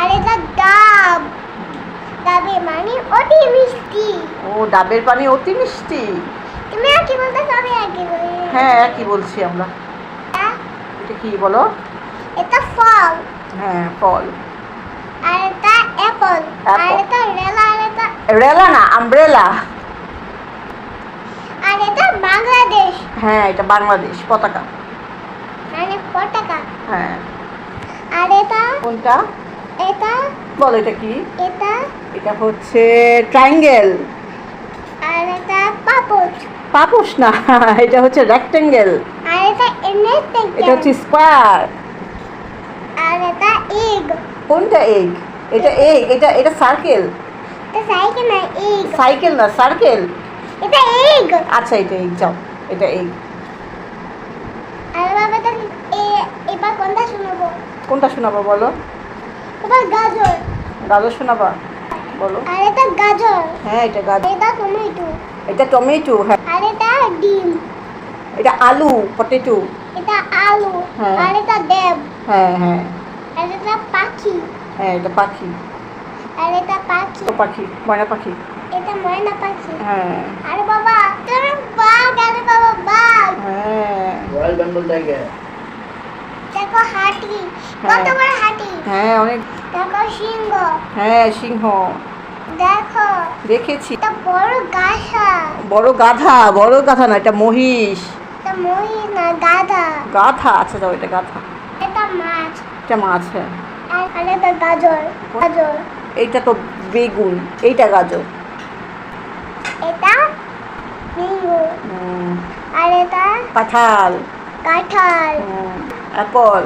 আর এটা ডাব। ডাবে মানে অতি মিষ্টি। ও ডাবের পানি অতি মিষ্টি। তুমি আর কি বলতে আর কি বলি? হ্যাঁ একই বলছি আমরা? এটা? কি বলো? এটা ফল। হ্যাঁ ফল। আর এটা অ্যাপল আর. এটা রেলা আর এটা রেলা না আমব্রেলা আর এটা বাংলাদেশ। হ্যাঁ এটা বাংলাদেশ পতাকা। মানে পতাকা। হ্যাঁ। আর এটা কোনটা? এটা বলো এটা কি? এটা এটা হচ্ছে ট্রায়াঙ্গেল আর এটা পাপোশ পাপোশ না এটা হচ্ছে রেক্টেঙ্গেল আর এটা এনে এটা হচ্ছে স্কোয়ার আর এটা এগ কোনটা এগ এটা এগ এটা এটা সার্কেল এটা সাইকেল না এগ সাইকেল না সার্কেল এটা এগ আচ্ছা এটা এগ যাও এটা এগ আর বাবা এবার কোনটা শোনাবো? কোনটা শোনাবো বলো? গাজর। গাজর শোনাবা বলো। আর এটা গাজর। হ্যাঁ এটা গাজর। এটা টমেটো। এটা টমেটো হ্যাঁ। আর এটা ডিম। এটা আলু পটেটো। এটা আলু। হ্যাঁ। আর এটা দেব। হ্যাঁ হ্যাঁ। আর এটা পাখি। হ্যাঁ এটা পাখি। আর এটা পাখি। তো পাখি ময়না পাখি। এটা ময়না পাখি। হ্যাঁ। আরে বাবা তুমি বাঘ আরে বাবা বাঘ। হ্যাঁ। রয়্যাল বেঙ্গল টাইগার দেখো হাতি। কত হ্যাঁ। বড় হাতি। হ্যাঁ অনেক। দেখো সিংহ। হ্যাঁ সিংহ। দেখো। দেখেছি। এটা বড় গাছা বড় গাধা বড় গাধা না এটা মহিষ। এটা মহিষ না গাধা। গাধা আচ্ছা যাও এটা গাধা। এটা মাছ। এটা মাছ হ্যাঁ। আর এটা গাজর গাজর। এইটা তো বেগুন এইটা গাজর। এটা হুম, আর এটা কাঁঠাল। কাঁঠাল। অ্যাপল।